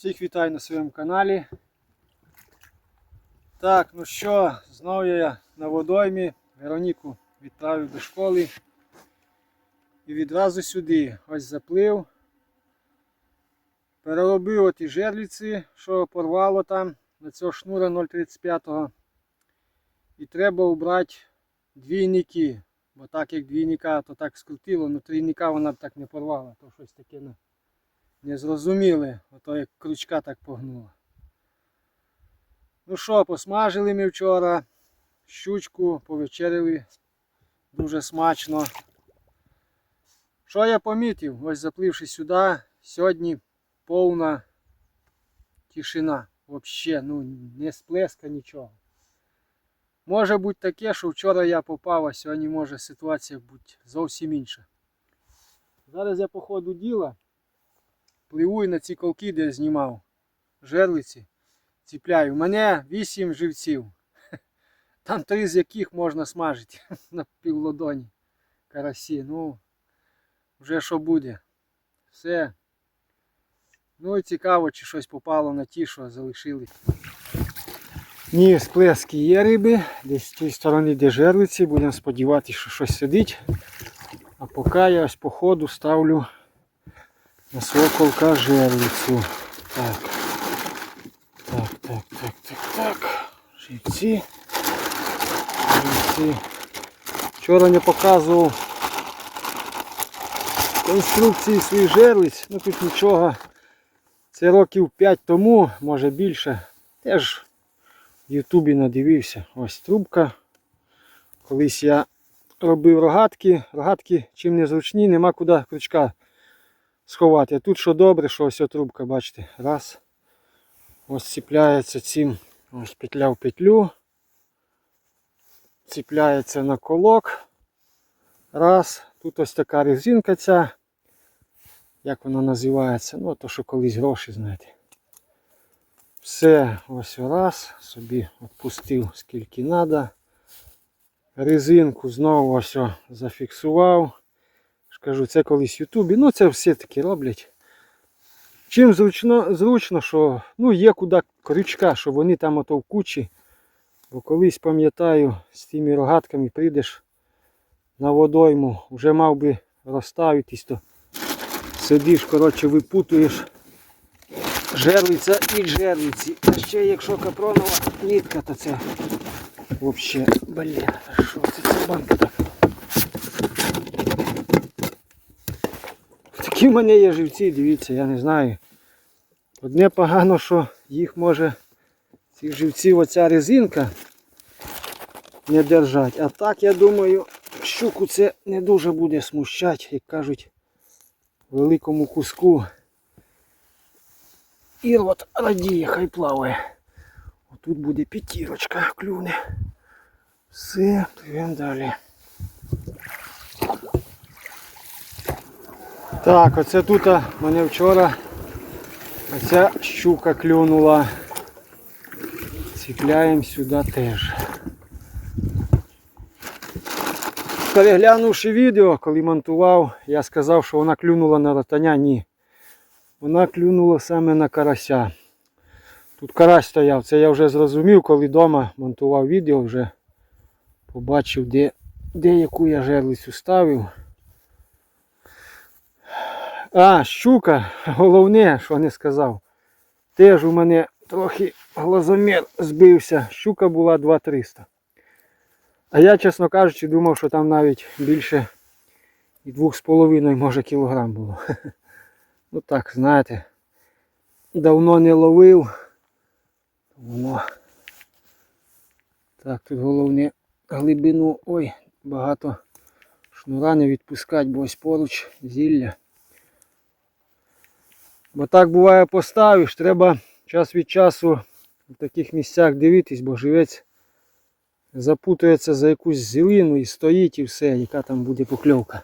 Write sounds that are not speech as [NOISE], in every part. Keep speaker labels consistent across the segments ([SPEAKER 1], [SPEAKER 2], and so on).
[SPEAKER 1] Всіх вітаю на своєму каналі. Так, ну що, знову я на водоймі. Вероніку відправив до школи. І відразу сюди ось заплив. Переробив оті жерліці, що порвало там на цього шнура 0,35. І треба убрати двійники. Бо так як двійника, то так скрутило, ну трійника вона б так не порвала, то щось таке ну, не зрозуміли, ото як крючка так погнула. Ну що, посмажили ми вчора, щучку повечеряли дуже смачно. Що я помітив? Ось запливши сюди, сьогодні повна тишина. Взагалі, ну не сплеска нічого. Може бути таке, що вчора я попав, а сьогодні може ситуація бути зовсім інша. Зараз я по ходу діла пливу і на ці колки, де я знімав жерлиці, ціпляю. У мене 8 живців. [LAUGHS] Там три з яких можна смажити [LAUGHS] на півлодоні карасі. Ну, вже що буде. Все. Ну і цікаво, чи щось попало на ті, що залишили. Ні, сплески є риби, десь з тієї сторони, де жерлиці, будемо сподіватися, що щось сидить. А поки я ось по ходу ставлю колка жерлицю. Так. Так, так, так, так, так. Живці. Живці. Вчора не показував конструкції своїх жерлиць. Ну тут нічого. Це років 5 тому, може більше. Теж в Ютубі надивився. Ось трубка. Колись я робив рогатки. Рогатки чим не зручні, нема куди крючка сховати. Тут що добре, що ось трубка, бачите, раз. Ось ціпляється цим, ось петля в петлю. Ціпляється на колок. Раз. Тут ось така резинка ця. Як вона називається? Ну, то що колись гроші, знаєте. Все, ось раз, собі відпустив скільки треба. Резинку знову ось зафіксував. Кажу, це колись в Ютубі. Ну це все таки роблять. Чим зручно, зручно, що ну, є куди крючка, щоб вони там ото в кучі. Бо колись пам'ятаю, з тими рогатками прийдеш на водойму, вже мав би розставитись, то сидиш, коротше, випутуєш жерлиця і жерлиці. А ще якщо капронова нитка, то це взагалі, бля, що це ця банка так? Такі в мене є живці, дивіться, я не знаю. Одне погано, що їх може цих живців оця резинка не держать. А так я думаю, щуку це не дуже буде смущати, як кажуть, великому куску. І от радіє, хай плаває. Отут буде п'ятірочка, клюне. Все, пливемо далі. Так, оце тут мене вчора оця щука клюнула. Ціпляємо сюди теж. Переглянувши відео, коли монтував, я сказав, що вона клюнула на ротаня. Ні. Вона клюнула саме на карася. Тут карась стояв, це я вже зрозумів, коли вдома монтував відео, вже побачив, де, де яку я жерлицю ставив. А, щука, головне, що не сказав. Теж у мене трохи глазомір збився. Щука була 2300. А я, чесно кажучи, думав, що там навіть більше і 2,5 може кілограм було. [LAUGHS] Ну так, знаєте, давно не ловив. Воно. Так, тут головне глибину. Ой, багато шнура не відпускати, бо ось поруч зілля. Бо так буває поставиш, треба час від часу в таких місцях дивитись, бо живець запутується за якусь зелину і стоїть і все, яка там буде покльовка.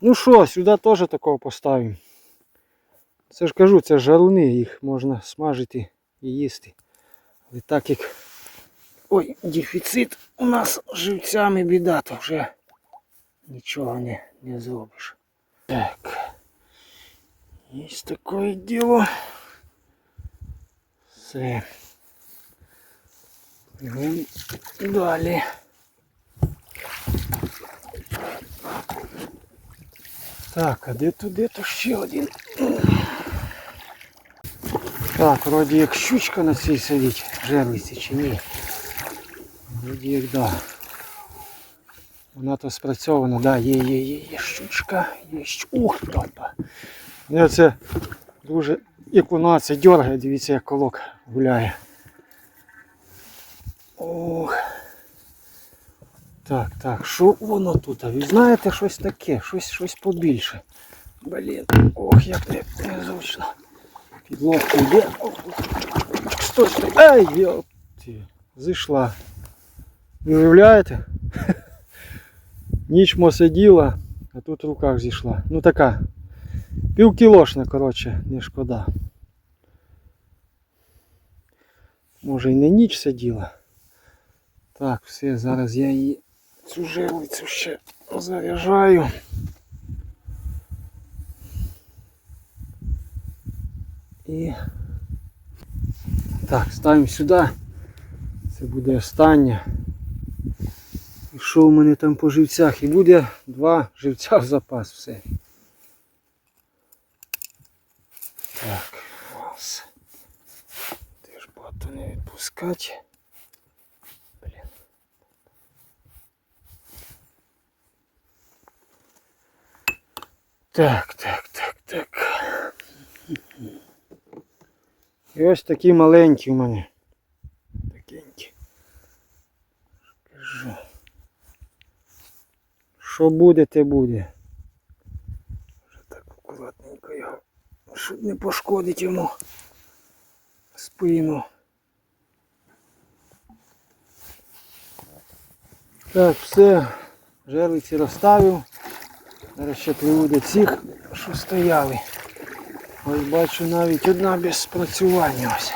[SPEAKER 1] Ну що, сюди теж такого поставимо. Це ж кажу, це жаруни, їх можна смажити і їсти. Але так як ой, дефіцит у нас живцями біда, то вже нічого не, не зробиш. Так. Есть такое дело. Все. Йдемо далі. Так, а де то, де то ще один? Так, вроді як щучка на цій сидить, жерлиці чи ні. Вроді як да. Вона то спрацьована, да, є, є, є, є щучка, є. Ух, та, та. Мене це дуже, це дергає, дивіться, як колок гуляє. Ох. Так, так, що воно тут? А ви знаєте щось таке, щось, щось побільше. Блін, ох, як не, незручно. Підлодка йде. Ох, Стой, стой. Ай, йопті. Зійшла. Ви уявляєте? [LAUGHS] Ніч мо сиділа, а тут в руках зійшла. Ну така. Півкілошна, коротше, не шкода. Може і не ніч сиділа. Так, все, зараз я її цю жерлицю ще заряджаю. І так, ставимо сюди. Це буде останнє. І що у мене там по живцях? І буде два живця в запас все. Так, раз. Теж багато не відпускати. Блін. Так, так, так, так. І ось такі маленькі у мене. Такенькі. Кажу. Що буде, те буде. Вже так акуратненько його, щоб не пошкодить йому спину. Так, все, жерлиці розставив. Зараз ще пливу до цих, що стояли. Ось бачу навіть одна без спрацювання ось.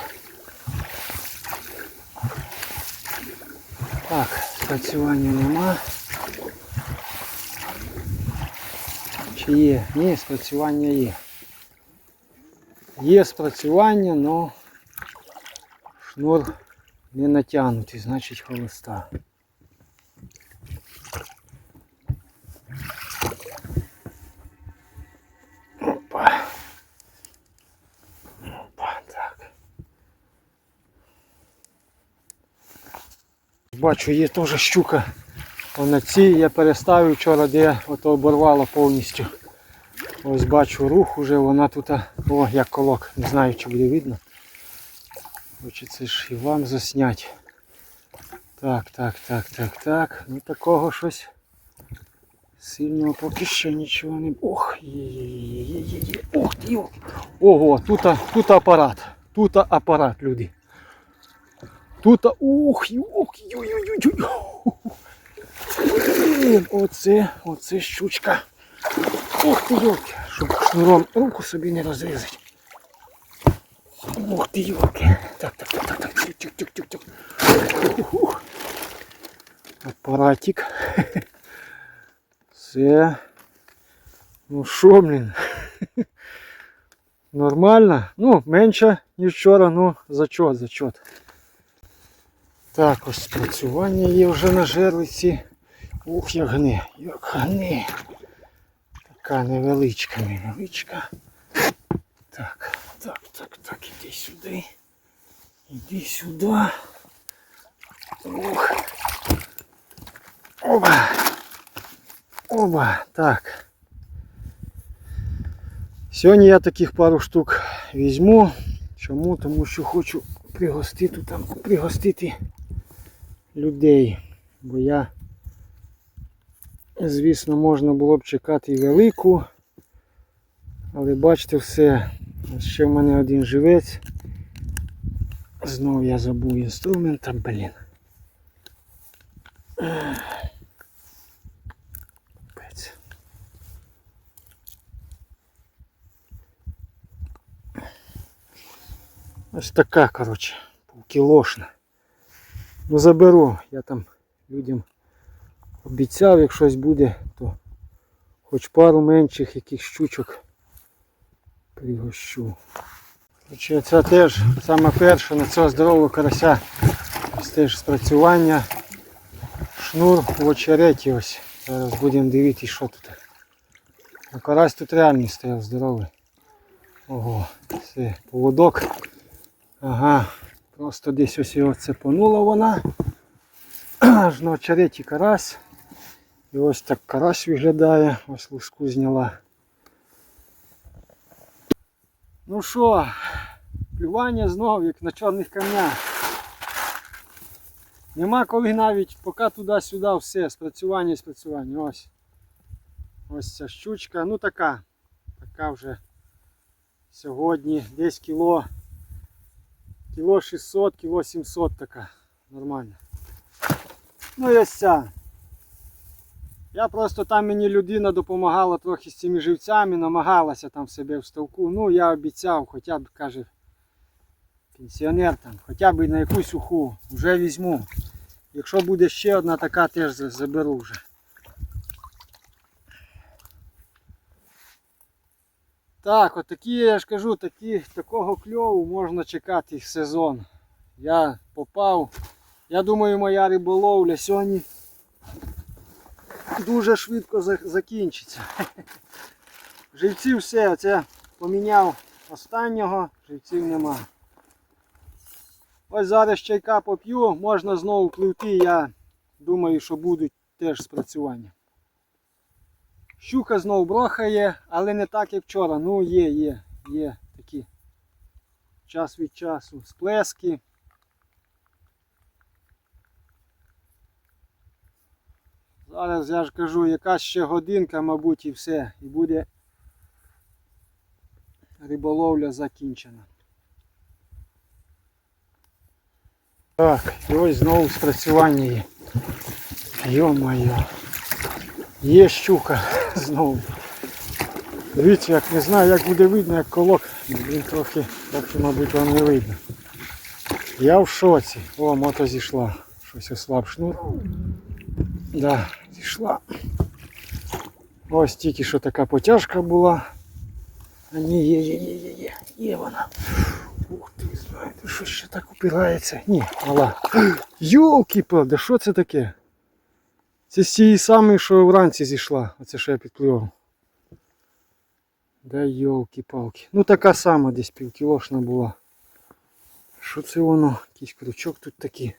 [SPEAKER 1] Так, спрацювання нема. Чи є? Ні, спрацювання є. Є спрацювання, але шнур не натягнутий, значить холоста. Опа. Так. Бачу, є теж щука. Вона ці я переставив вчора, де ото оборвало повністю. Ось бачу рух уже, вона тут, о, як колок, не знаю чи буде видно. Хочеться ж і вам заснять. Так, так, так, так, так. Ну такого щось сильного поки що нічого не. Ох, є, є, є, є, є, є. Ух ти. Ого, тут, тут апарат. Тут апарат, люди. Тут, ух, ух. Блін, оце, оце щучка. Ух ти, йолки, щоб шнуром руку собі не розрізати. Ух ти, йолки. Так, так, так, так, так, тюк, тюк, тюк, тюк. Апаратик. [LAUGHS] Все. Ну що, блін. [LAUGHS] Нормально. Ну, менше, ніж вчора, ну, зачот, зачот. Так, ось спрацювання є вже на жерлиці. Ух, як гне, як гне. Така невеличка, невеличка. Так, так, так, так, іди сюди. Іди сюди. Ух. Оба. Оба. Так. Сьогодні я таких пару штук візьму. Чому? Тому що хочу пригостити там, пригостити людей. Бо я Звісно, можна було б чекати і велику. Але бачите все, ще в мене один живець. Знову я забув інструмент, та блін. Ось така, коротше, півкілошна. Ну заберу, я там людям Обіцяв, як щось буде, то хоч пару менших яких щучок пригощу. Це теж саме перше на цього здорового карася. Ось теж спрацювання. Шнур в очереті ось. Зараз будемо дивитися, що тут. Ну, карась тут реальний стояв здоровий. Ого, це поводок. Ага, просто десь ось його цепанула вона. [CLEARS THROAT] Аж на очереті карась. І ось так карась виглядає, ось луску зняла. Ну що, плювання знов, як на чорних камнях. Нема коли навіть, поки туди-сюди все, спрацювання і спрацювання. Ось. Ось ця щучка, ну така. Така вже сьогодні десь кіло. Кіло 600, кіло 700 така. Нормально. Ну і ось ця. Я просто там мені людина допомагала трохи з цими живцями, намагалася там себе в ставку. Ну я обіцяв, хоча б каже пенсіонер там, хоча б на якусь уху вже візьму. Якщо буде ще одна така, теж заберу вже. Так, от такі, я ж кажу, такі, такого кльову можна чекати сезон. Я попав. Я думаю, моя риболовля сьогодні дуже швидко закінчиться. [LAUGHS] Живців все, це поміняв останнього, живців нема. Ось зараз чайка поп'ю, можна знову пливти, я думаю, що будуть теж спрацювання. Щука знову брохає, але не так як вчора. Ну є, є, є такі час від часу сплески. Зараз я ж кажу, якась ще годинка, мабуть, і все. І буде риболовля закінчена. Так, і ось знову спрацювання є. Йо-моє. Є щука [LAUGHS] знову. Дивіться, як не знаю, як буде видно, як колок. Він трохи, трохи, мабуть, вам не видно. Я в шоці. О, мото зійшла. Щось ослаб шнур. Да, зійшла. Ось тільки що така потяжка була. А ні, є, є, є, є, є, є вона. Ух ти, знаєте, що ще так упирається? Ні, мала. Йолки да що це таке? Це з цієї самої, що вранці зійшла. Оце що я підпливав. Да йолки-палки. Ну така сама десь півкілошна була. Що це воно? Якийсь крючок тут такий.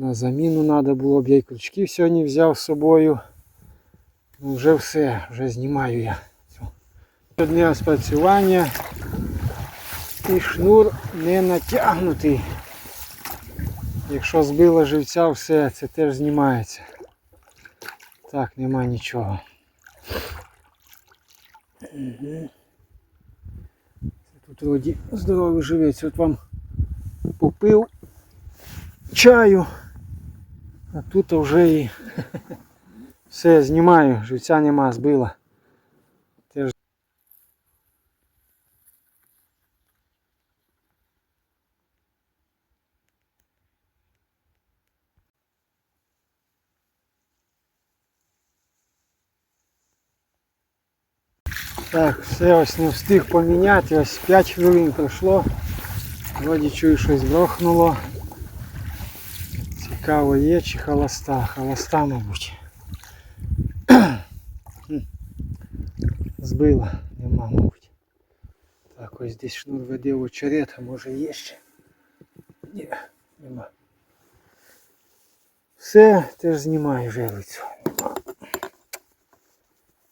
[SPEAKER 1] На заміну треба було б я й крючків сьогодні взяв з собою. Ну вже все, вже знімаю я. Одне спрацювання. І шнур не натягнутий. Якщо збила живця, все, це теж знімається. Так, нема нічого. Тут вроді здоровий живець. От вам попив чаю. А тут вже і все знімаю, живця нема, збила. Так, все ось не встиг поміняти, ось 5 хвилин пройшло. Вроді чую щось брохнуло. Цікаво є чи холоста? Холоста, мабуть. Збила, нема, мабуть. Так, ось десь шнур веде очерет, а може є ще. Ні, нема. Все, теж знімаю жерлицю.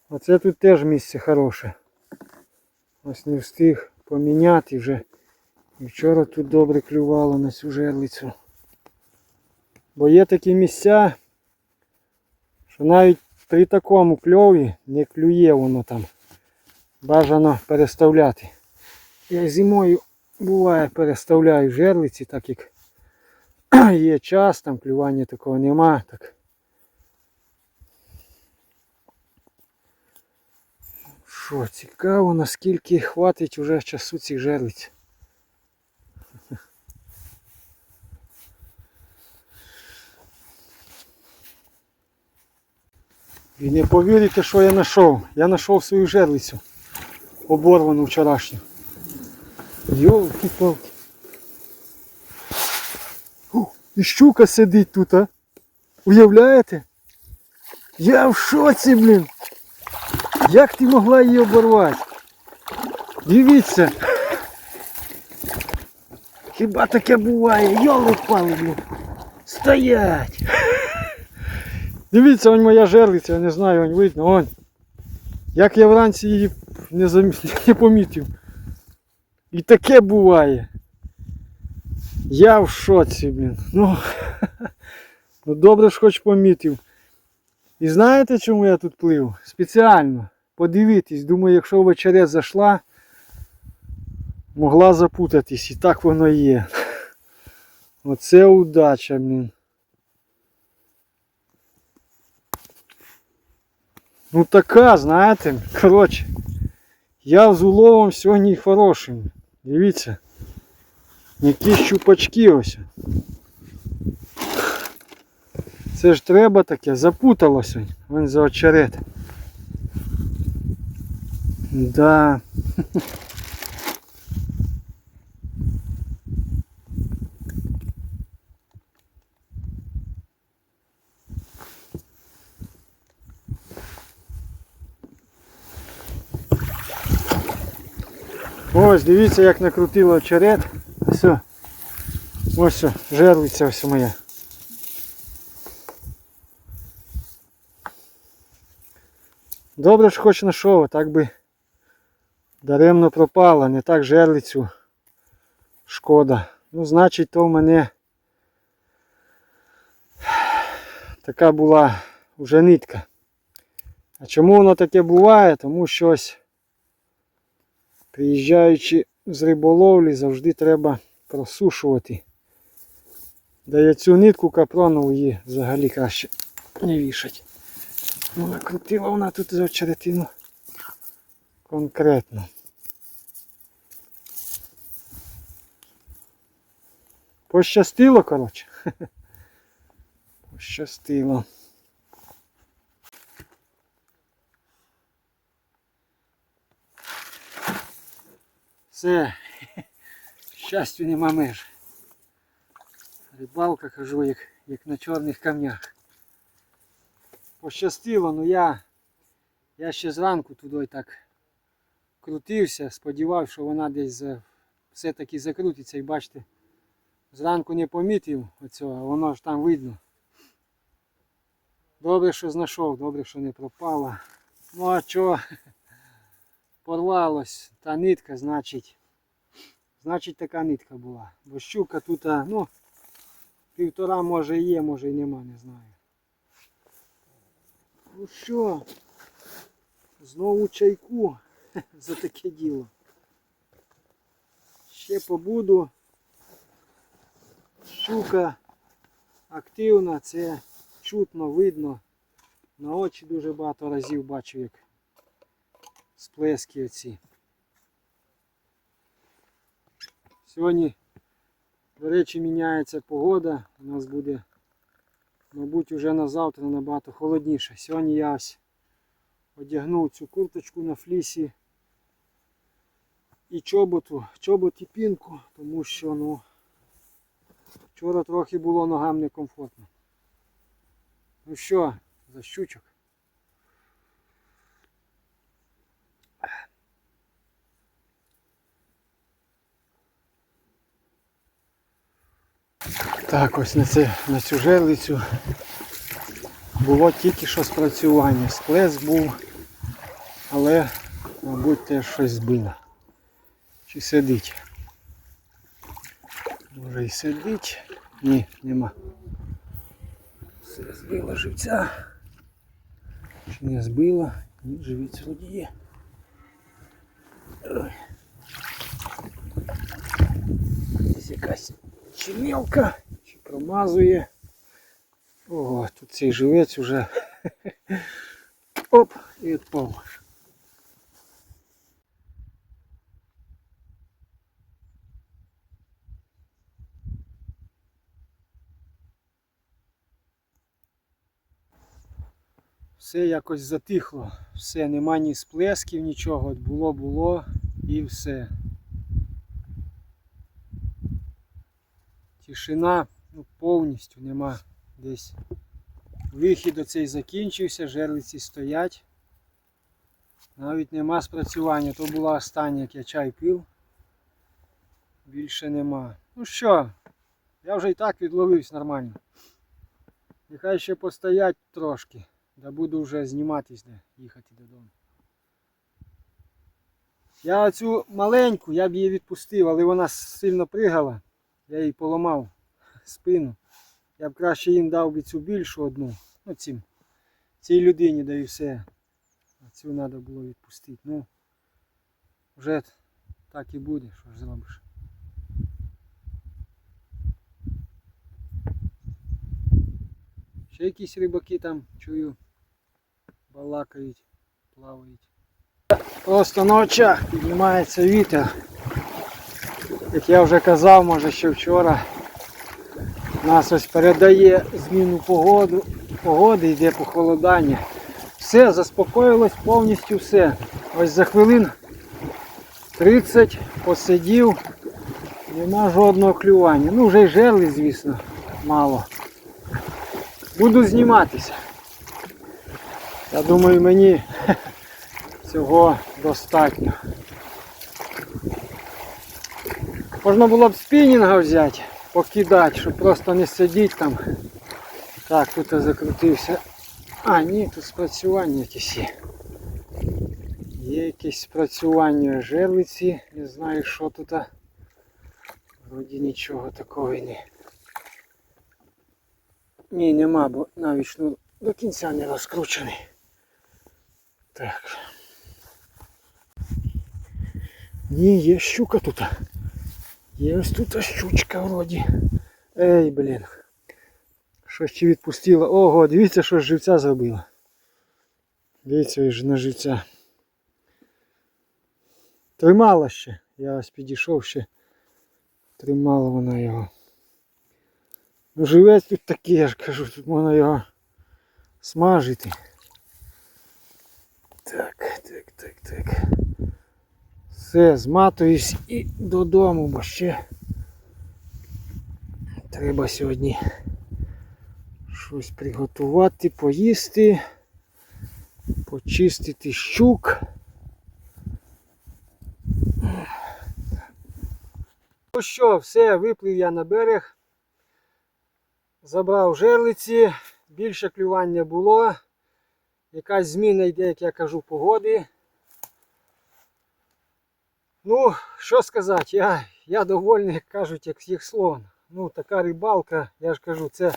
[SPEAKER 1] Оце тут теж місце хороше. Ось не встиг поміняти вже. І вчора тут добре клювало на цю жерлицю. Бо є такі місця, що навіть при такому кльові не клює воно там. Бажано переставляти. Я зимою буває переставляю жерлиці, так як [CLEARS THROAT] є час, там клювання такого нема. Так. Що, цікаво, наскільки хватить уже часу цих жерлиць. І не повірите, що я знайшов. Я знайшов свою жерлицю. Оборвану вчорашню. Йолки-палки. О, І щука сидить тут, а? Уявляєте? Я в шоці, блін. Як ти могла її оборвати? Дивіться. Хіба таке буває? Йоли пали, блін. Стоять! Дивіться, он моя жерлиця, я не знаю, он видно, он. Як я вранці її не, зам... [LAUGHS] не помітив. І таке буває. Я в шоці, блін. Ну, [LAUGHS] ну добре ж хоч помітив. І знаєте, чому я тут плив? Спеціально. Подивитись, думаю, якщо в очерет зайшла, могла запутатись. І так воно є. [LAUGHS] Оце удача, блін. Ну така, знаєте, коротше. Я з уловом сьогодні хорошим. Дивіться. Які щупачки ось. Це ж треба таке, запуталося. Він за очерет. Да. Ось, дивіться, як накрутило очерет. О. Ось о, жерлиця ось моя. Добре ж хоч знайшов, а так би даремно пропала, не так жерлицю шкода. Ну, значить, то в мене така була вже нитка. А чому воно таке буває? Тому що ось приїжджаючи з риболовлі, завжди треба просушувати. Да я цю нитку капронову її взагалі краще не вішать. Ну, накрутила вона тут за очеретину конкретно. Пощастило, коротше. [LAUGHS] Пощастило. Все, щастю нема меж. Рибалка, кажу, як, як на чорних камнях. Пощастило, ну я, я ще зранку туди так крутився, сподівався, що вона десь все-таки закрутиться і бачите, зранку не помітив оцього, воно ж там видно. Добре, що знайшов, добре, що не пропала. Ну а що порвалось та нитка, значить, значить така нитка була. Бо щука тут, ну, півтора може є, може і нема, не знаю. Ну що, знову чайку [LAUGHS] за таке діло. Ще побуду. Щука активна, це чутно, видно. На очі дуже багато разів бачу, як сплески оці. Сьогодні, до речі, міняється погода. У нас буде, мабуть, вже на завтра набагато холодніше. Сьогодні я ось одягнув цю курточку на флісі і чоботу, чобот і пінку, тому що ну, вчора трохи було ногам некомфортно. Ну що, за щучок? Так, ось на, це, на цю жерлицю було тільки що спрацювання. Сплеск був, але, мабуть, теж щось збило. Чи сидить? Може і сидить. Ні, нема. Все збило живця. Чи не збило? Ні, вроді є. Ой. Якась чи мелка, чи промазує. О, тут цей живець уже оп і відпав. Все якось затихло, все, нема ні сплесків, нічого, було, було і все. Тишина ну, повністю нема десь. Вихід оцей закінчився, жерлиці стоять. Навіть нема спрацювання. То була остання, як я чай пив. Більше нема. Ну що, я вже і так відловився нормально. Нехай ще постоять трошки, да буду вже зніматись, де їхати додому. Я оцю маленьку, я б її відпустив, але вона сильно пригала. Я їй поламав спину. Я б краще їм дав би цю більшу одну. Ну цим. Цій людині да і все. А цю треба було відпустити. Ну, вже так і буде, що ж зробиш. Ще якісь рибаки там чую. Балакають, плавають. Просто на очах піднімається вітер. Як я вже казав, може ще вчора, нас ось передає зміну погоду, погоди, йде похолодання. Все, заспокоїлось повністю все. Ось за хвилин 30 посидів, нема жодного клювання. Ну вже й жерли, звісно, мало. Буду зніматися. Я думаю, мені [LAUGHS] цього достатньо. Можна було б спінінга взяти, покидати, щоб просто не сидіти там. Так, тут я закрутився. А, ні, тут спрацювання якісь є. Є якесь спрацювання жерлиці, не знаю що тут. Вроді нічого такого і не. Ні, нема, бо навіть шнур до кінця не розкручений. Так. Ні, є щука тут. Є ось тут щучка вроді. Ей, блін. Щось ще відпустила. Ого, дивіться, що з живця зробила. Дивіться, ось на живця. Тримала ще. Я ось підійшов ще. Тримала вона його. Ну живець тут такий, я ж кажу, тут можна його смажити. Так, так, так, так. Все, зматуюсь і додому, бо ще треба сьогодні щось приготувати, поїсти, почистити щук. Ну що, все, виплив я на берег, забрав жерлиці, більше клювання було. Якась зміна йде, як я кажу, погоди. Ну, що сказати, я, я довольний, як кажуть, як їх слон. Ну, така рибалка, я ж кажу, це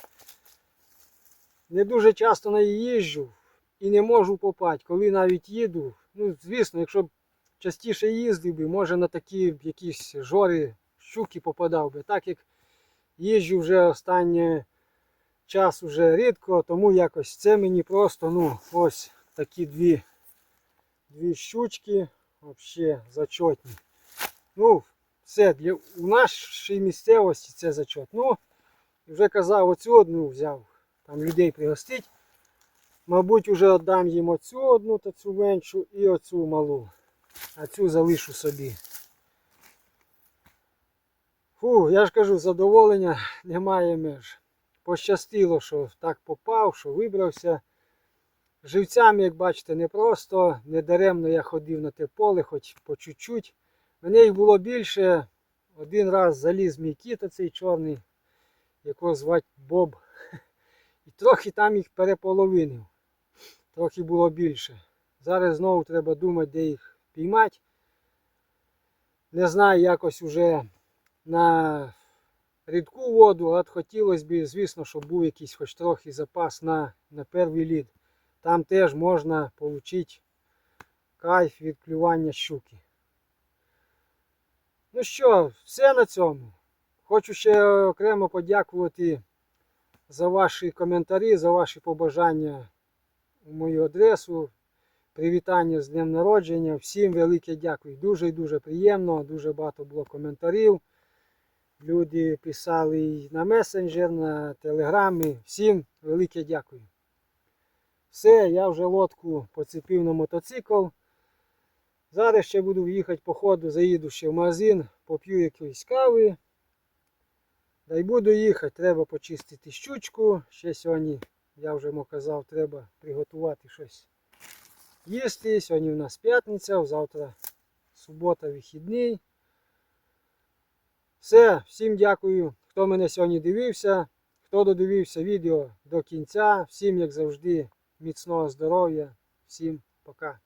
[SPEAKER 1] не дуже часто на її їжджу і не можу попати. Коли навіть їду, ну, звісно, якщо б частіше їздив би, може на такі якісь жори щуки попадав би. Так як їжджу вже останній час уже рідко, тому якось це мені просто, ну, ось такі дві, дві щучки. Вообще зачетні. Ну, все, для, у нашій місцевості це зачет. Ну, вже казав, оцю одну взяв. Там людей пригостить. Мабуть, вже віддам їм оцю одну та цю меншу і оцю малу. А цю залишу собі. Фу, я ж кажу, задоволення немає меж. Пощастило, що так попав, що вибрався. Живцями, як бачите, не просто, не даремно я ходив на те поле, хоч по чуть-чуть. Мене їх було більше. Один раз заліз мій кіт оцей чорний, якого звати Боб. І трохи там їх переполовинив. Трохи було більше. Зараз знову треба думати, де їх піймати. Не знаю, якось уже на рідку воду, от хотілося б, звісно, щоб був якийсь хоч трохи запас на, на перший лід. Там теж можна отримати кайф від клювання щуки. Ну що, все на цьому. Хочу ще окремо подякувати за ваші коментарі, за ваші побажання у мою адресу. Привітання з Днем Народження. Всім велике дякую. Дуже і дуже приємно, дуже багато було коментарів. Люди писали і на месенджер, на телеграмі. Всім велике дякую. Все, я вже лодку поцепив на мотоцикл. Зараз ще буду їхати по ходу, заїду ще в магазин, поп'ю якоїсь кави. Дай буду їхати, треба почистити щучку. Ще сьогодні, я вже йому казав, треба приготувати щось їсти. Сьогодні у нас п'ятниця, завтра субота, вихідний. Все, всім дякую, хто мене сьогодні дивився, хто додивився відео до кінця. Всім, як завжди, міцного здоров'я. Всім пока.